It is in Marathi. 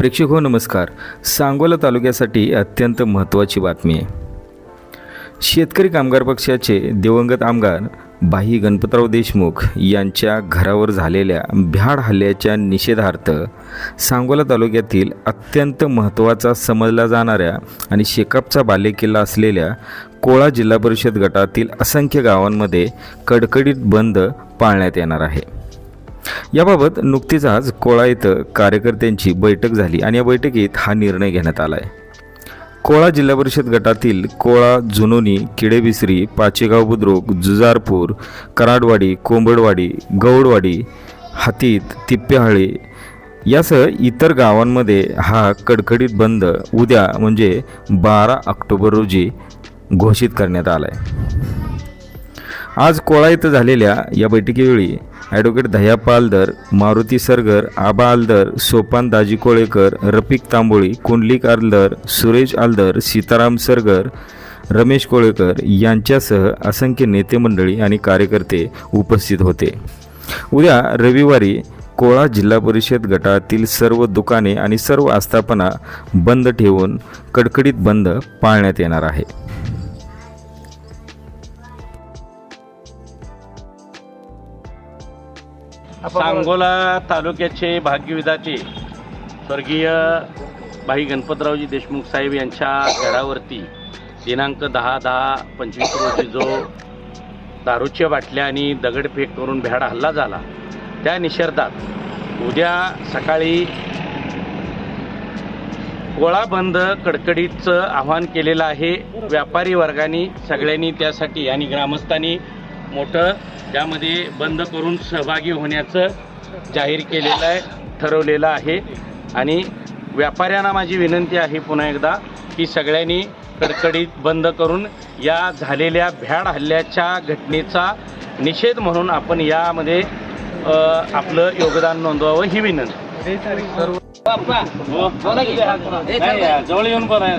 प्रेक्षक हो नमस्कार. सांगोला तालुक्यासाठी अत्यंत महत्त्वाची बातमी आहे. शेतकरी कामगार पक्षाचे दिवंगत आमदार बाही गणपतराव देशमुख यांच्या घरावर झालेल्या भ्याड हल्ल्याच्या निषेधार्थ सांगोला तालुक्यातील अत्यंत महत्त्वाचा समजला जाणाऱ्या आणि शेकापचा बालेकिल्ला असलेल्या कोळा जिल्हा परिषद गटातील असंख्य गावांमध्ये कडकडीत बंद पाळण्यात येणार आहे. याबाबत नुकतीच आज कोळा इथं कार्यकर्त्यांची बैठक झाली आणि या बैठकीत हा निर्णय घेण्यात आला आहे कोळा जिल्हा परिषद गटातील कोळा जुनोनी किडेबिसरी पाचेगाव बुद्रुक जुजारपूर कराडवाडी कोंबडवाडी गौडवाडी हातीत तिप्पेहाळे यासह इतर गावांमध्ये हा कडकडीत बंद उद्या म्हणजे बारा ऑक्टोबर रोजी घोषित करण्यात आला आहे आज कोळा इथं झालेल्या या बैठकीवेळी ॲडव्होकेट दह्याप्पा आलदर मारुती सरगर आबा आलदर सोपान दाजी कोळेकर रफिक तांबोळी कुंडलिक आलदर सुरेश आलदर सीताराम सरगर रमेश कोळेकर यांच्यासह असंख्य नेते मंडळी आणि कार्यकर्ते उपस्थित होते. उद्या रविवारी कोळा जिल्हा परिषद गटातील सर्व दुकाने आणि सर्व आस्थापना बंद ठेवून कडकडीत बंद पाळण्यात येणार आहे. सांगोला तालुक्याचे भाग्यविधाचे स्वर्गीय भाई गणपतरावजी देशमुख साहेब यांच्या घरावरती दिनांक दहा दहा पंचवीस रोजी जो दारूच्या बाटल्या आणि दगडफेक करून भ्याड हल्ला झाला त्या निषेधात उद्या सकाळी गोळा बंद कडकडीचं आव्हान केलेलं आहे. व्यापारी वर्गाने सगळ्यांनी त्यासाठी आणि ग्रामस्थांनी मोठं त्यामध्ये बंद करून सहभागी होण्याचं जाहीर केलेलं आहे ठरवलेलं आहे. आणि व्यापाऱ्यांना माझी विनंती आहे पुन्हा एकदा की सगळ्यांनी कडकडीत बंद करून या झालेल्या भ्याड हल्ल्याच्या घटनेचा निषेध म्हणून आपण यामध्ये आपलं योगदान नोंदवावं ही विनंती. हो. जवळ येऊन पण आहे.